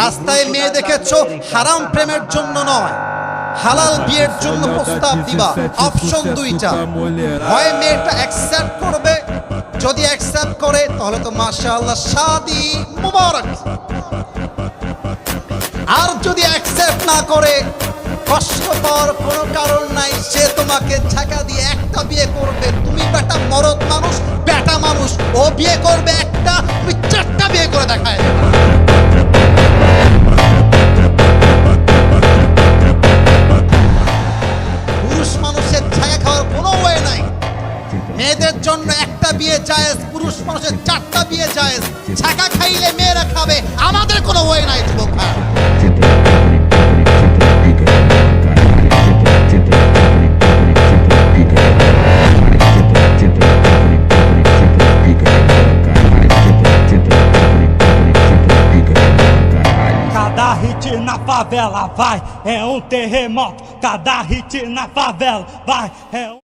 রাস্তায় মেয়ে দেখেছ, হারাম প্রেমের জন্য নয়। হালাল বিয়ের জন্য প্রস্তাব দিবা, অপশন দুইটা। হয় মেয়েটা অ্যাকসেপ্ট করবে, যদি অ্যাকসেপ্ট করে, তাহলে তো মাশাআল্লাহ শাদি মুবারক। আর যদি অ্যাকসেপ্ট না করে, কষ্ট পাওয়ার কোনো কারণ নাই, সে তোমাকে ঝাঁকা দিয়ে একটা বিয়ে করবে। তুমি বেটা মরদ মানুষ, বেটা মানুষ, ও বিয়ে করবে একটা তুমি মেয়েদের জন্য একটা বিয়ে জায়েজ পুরুষ মানুষের চারটা বিয়ে জায়েজ ছাকা খাইলে মেয়েরা খাবে আমাদের কোনো ওয়ে নাই যুবক। Cada hit na favela vai, é um terremoto. Cada hit na favela vai, é um.